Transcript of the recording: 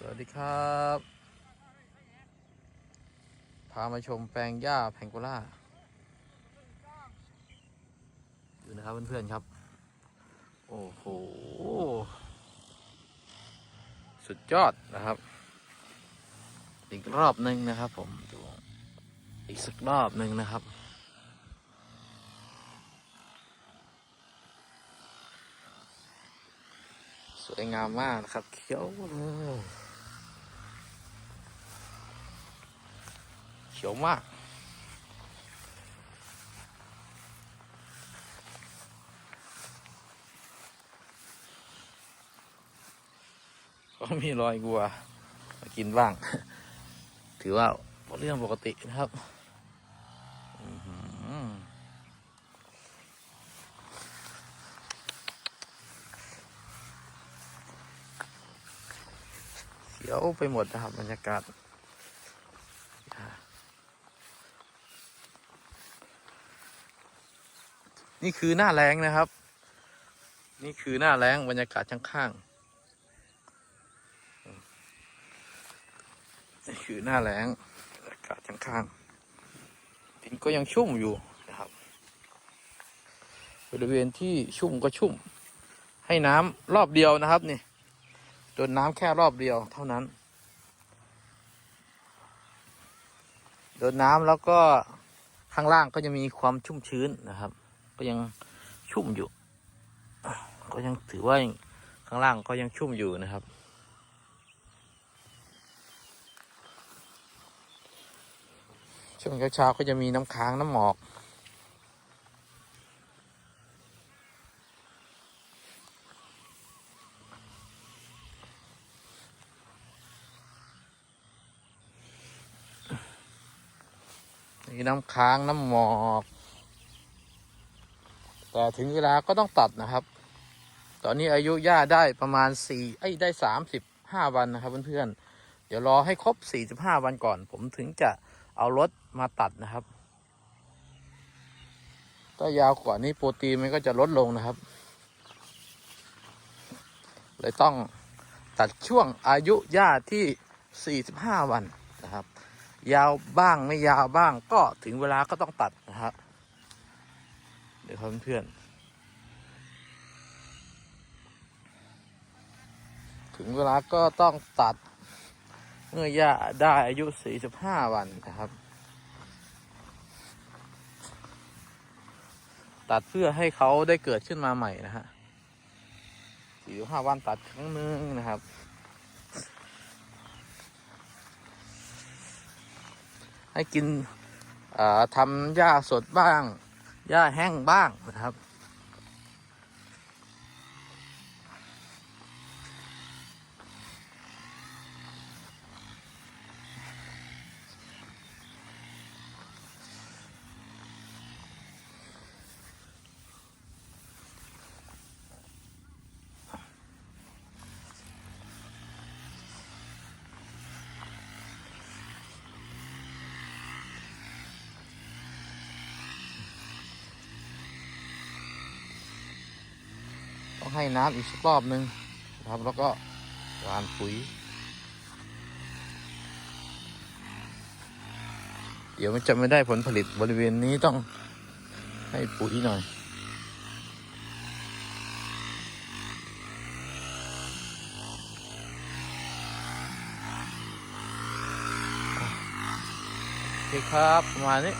สวัสดีครับ พามาชมแปลงหญ้าแพงโกล่าดูนะครับเพื่อนๆครับ โอ้โห สุดยอดนะครับ อีกรอบหนึ่งนะครับผมดูอีกสักรอบหนึ่งนะครับสวยงามมากนะครับเขียวเลย เขียวมาก ก็มีรอยวัวมากินบ้าง ถือว่าเรื่องปกตินะครับเขียวไปหมดนะครับบรรยากาศ นี่คือหน้าแรงนะครับ นี่คือหน้าแรงบรรยากาศข้างๆนี่คือหน้าแรงบรรยากาศข้างๆดินก็ยังชุ่มอยู่นะครับ บริเวณที่ชุ่มก็ชุ่ม ให้น้ำรอบเดียวนะครับนี่โดนน้ำแค่รอบเดียวเท่านั้นโดนน้ำแล้วก็ข้างล่างก็จะมีความชุ่มชื้นนะครับ ก็ยังชุ่มอยู่ ก็ยังถือว่ายังข้างล่างก็ยังชุ่มอยู่นะครับ ช่วงเช้าๆก็จะมีน้ำค้างน้ำหมอกมีน้ำค้างน้ำหมอก แต่ถึงเวลาก็ต้องตัดนะครับ ตอนนี้อายุย่าได้ประมาณสี่ไอ้ได้สามสิบห้าวันนะครับเพื่อนๆเดี๋ยวรอให้ครบสี่สิบห้าวันก่อน ผมถึงจะเอารถมาตัดนะครับ ถ้ายาวกว่านี้โปรตีนมันก็จะลดลงนะครับ เลยต้องตัดช่วงอายุย่าที่ 45 วันนะครับ ยาวบ้างไม่ยาวบ้างก็ถึงเวลาก็ต้องตัดนะครับ เดี๋ยวครับเพื่อนๆถึงเวลาก็ต้องตัดเมื่อย่าได้อายุ 45 วันนะครับ ตัดเพื่อให้เขาได้เกิดขึ้นมาใหม่นะฮะ 45 วันตัดครั้งหนึ่งนะครับให้กินทำหญ้าสดบ้าง หญ้าแห้งบ้างนะครับ ให้น้ำอีกสักรอบหนึ่งนะครับแล้วก็หวานปุ๋ย เดี๋ยวมันจะไม่ได้ผลผลิตบริเวณนี้ต้องให้ปุ๋ยหน่อยโอเคครับ ประมาณนี้